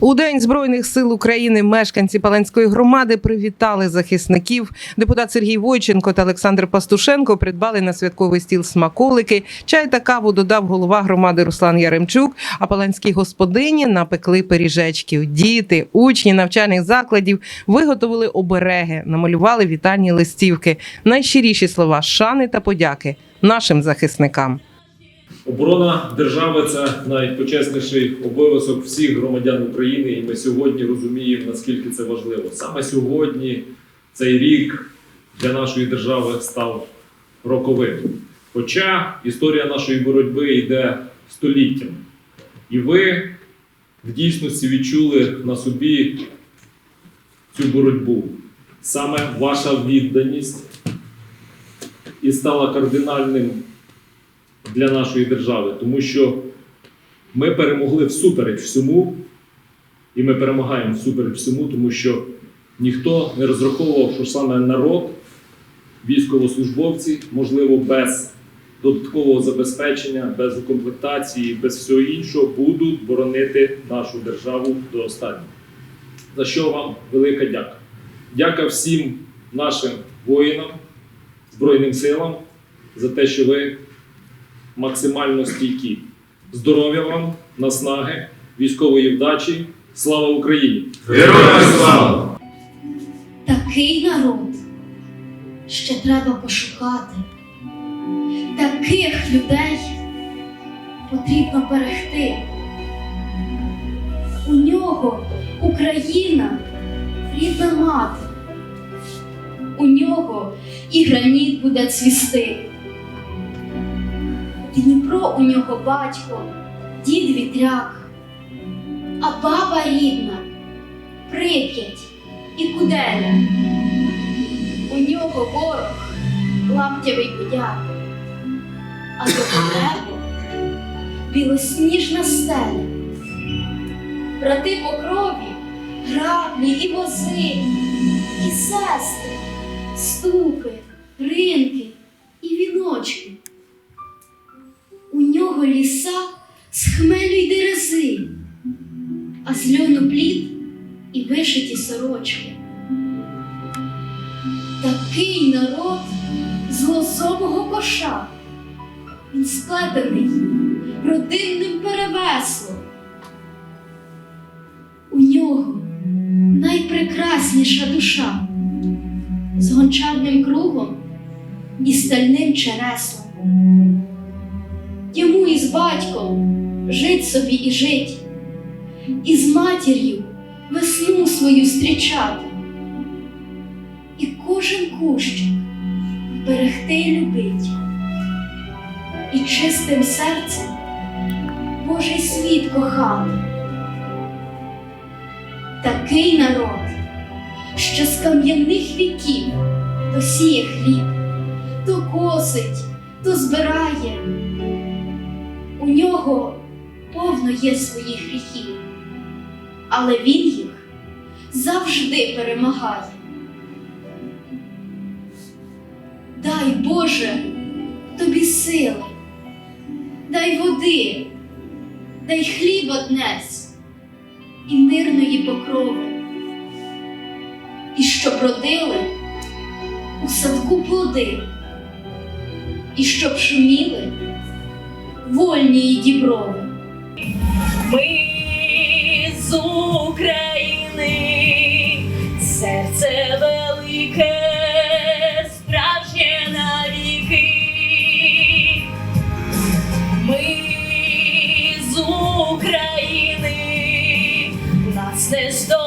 У День Збройних сил України мешканці Паланської громади привітали захисників. Депутат Сергій Войченко та Олександр Пастушенко придбали на святковий стіл смаколики. Чай та каву додав голова громади Руслан Яремчук. А паланські господині напекли пиріжечків. Діти, учні навчальних закладів виготовили обереги, намалювали вітальні листівки. Найщиріші слова шани та подяки нашим захисникам. Оборона держави це найпочесніший обов'язок всіх громадян України, і ми сьогодні розуміємо, наскільки це важливо. Саме сьогодні цей рік для нашої держави став роковим. Хоча історія нашої боротьби йде століттями. І ви в дійсності відчули на собі цю боротьбу. Саме ваша відданість і стала кардинальним для нашої держави, тому що ми перемогли всупереч всьому, і ми перемагаємо всупереч всьому, тому що ніхто не розраховував, що саме народ, військовослужбовці, можливо, без додаткового забезпечення, без укомплектації, без всього іншого, будуть боронити нашу державу до останнього. За що вам велика дяка. Дяка всім нашим воїнам, Збройним силам за те, що ви максимально стійкі. Здоров'я вам, наснаги, військової вдачі. Слава Україні! Героям слава! Такий народ ще треба пошукати. Таких людей потрібно берегти. У нього Україна рідна мати. У нього і граніт буде цвісти. Дніпро у нього батько, дід вітряк, а баба рідна, прип'ять і куделя. У нього ворог лаптявий будяк, а до небо білосніжна стеля. Брати по крові, граблі і вози, і сестри, ступи, ринки і віночки. Нього ліса з хмелю й дерези, а з льону плід і вишиті сорочки. Такий народ з лозового коша. Він складений родинним перевеслом. У нього найпрекрасніша душа з гончарним кругом і стальним череслом. Йому із батьком жить собі і жить, і з матір'ю весну свою зустрічати, і кожен кущик берегти й любить, і чистим серцем Божий світ кохати. Такий народ, що з кам'яних віків то сіє хліб, то косить, то збирає. У нього повно є своїх гріхів, але він їх завжди перемагає. Дай Боже тобі сили, дай води, дай хліб однесь і мирної покрови, і щоб родили у садку плоди, і щоб шуміли вольні й діброви. Ми з України, серце велике, справжнє навіки. Ми з України, нас не здолати,